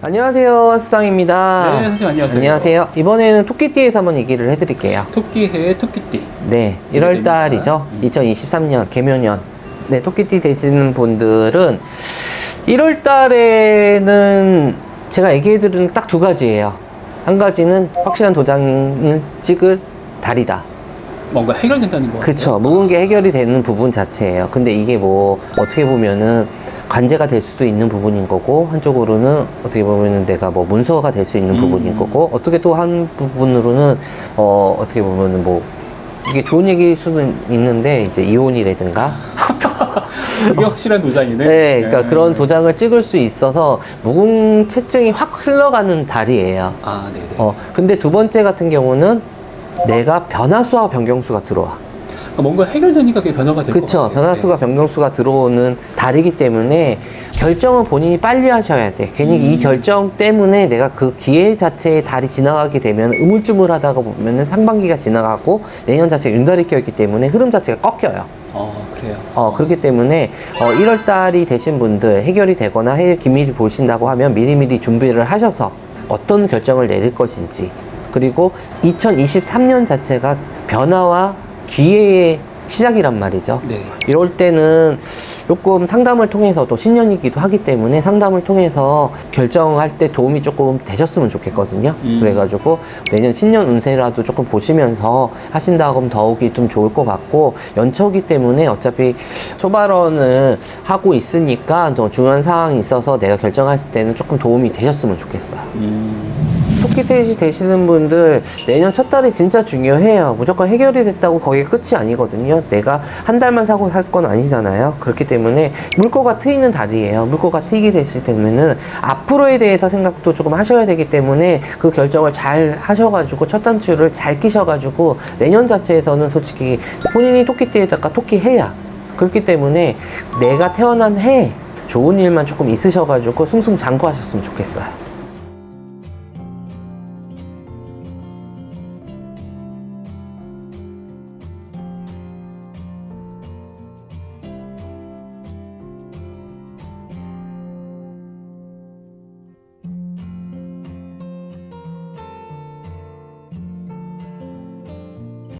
안녕하세요, 수상입니다. 네, 선생님 안녕하세요. 안녕하세요. 이번에는 토끼띠에서 한번 얘기를 해드릴게요. 토끼해 토끼띠. 네, 기대됩니다. 1월 달이죠. 2023년 개묘년. 네, 토끼띠 되시는 분들은 1월 달에는 제가 얘기해드리는 딱 두 가지예요. 한 가지는 확실한 도장을 찍을 달이다. 뭔가 해결된다는 거. 그쵸. 묵은 게 해결이 되는 부분 자체예요. 근데 이게 뭐, 어떻게 보면은 관제가 될 수도 있는 부분인 거고, 한쪽으로는 어떻게 보면은 내가 뭐 문서가 될 수 있는 음. 부분인 거고, 어떻게 또 한 부분으로는, 어, 어떻게 보면은 뭐, 이게 좋은 얘기일 수는 있는데, 이제 이혼이라든가, 이게 확실한 도장이네. 네, 그러니까 그런 도장을 찍을 수 있어서 무궁체증이 확 흘러가는 달이에요. 아, 네, 네. 어, 근데 두 번째 같은 경우는 내가 변화수와 변경수가 들어와. 그러니까 뭔가 해결되니까 그게 변화가 될것 그쵸. 같아요. 변화수가 변경수가 들어오는 달이기 때문에 결정을 본인이 빨리 하셔야 돼. 괜히 이 결정 때문에 내가 그 기회 자체에 달이 지나가게 되면 우물쭈물하다가 보면은 상반기가 지나가고 내년 자체가 윤달이 껴있기 때문에 흐름 자체가 꺾여요. 어, 그래요. 어, 그렇기 때문에 어, 1월 달이 되신 분들 해결이 되거나 해결 기밀이 보신다고 하면 미리미리 준비를 하셔서 어떤 결정을 내릴 것인지 그리고 2023년 자체가 변화와 기회의 시작이란 말이죠. 네. 이럴 때는 조금 상담을 통해서도 신년이기도 하기 때문에 상담을 통해서 결정할 때 도움이 조금 되셨으면 좋겠거든요. 음. 그래가지고 내년 신년 운세라도 조금 보시면서 하신다 그러면 더욱이 좀 좋을 것 같고 연초기 때문에 어차피 초발언을 하고 있으니까 더 중요한 사항이 있어서 내가 결정하실 때는 조금 도움이 되셨으면 좋겠어요. 음, 토끼돼지 되시는 분들 내년 첫 달이 진짜 중요해요. 무조건 해결이 됐다고 거기에 끝이 아니거든요. 내가 한 달만 사고 살 건 아니잖아요. 그렇기 때문에 물꼬가 트이는 달이에요. 물꼬가 트이게 됐을 때면은 앞으로에 대해서 생각도 조금 하셔야 되기 때문에 그 결정을 잘 하셔가지고 첫 단추를 잘 끼셔가지고 내년 자체에서는 솔직히 본인이 토끼띠에다가 토끼해야 그렇기 때문에 내가 태어난 해 좋은 일만 조금 있으셔가지고 승승장구하셨으면 좋겠어요.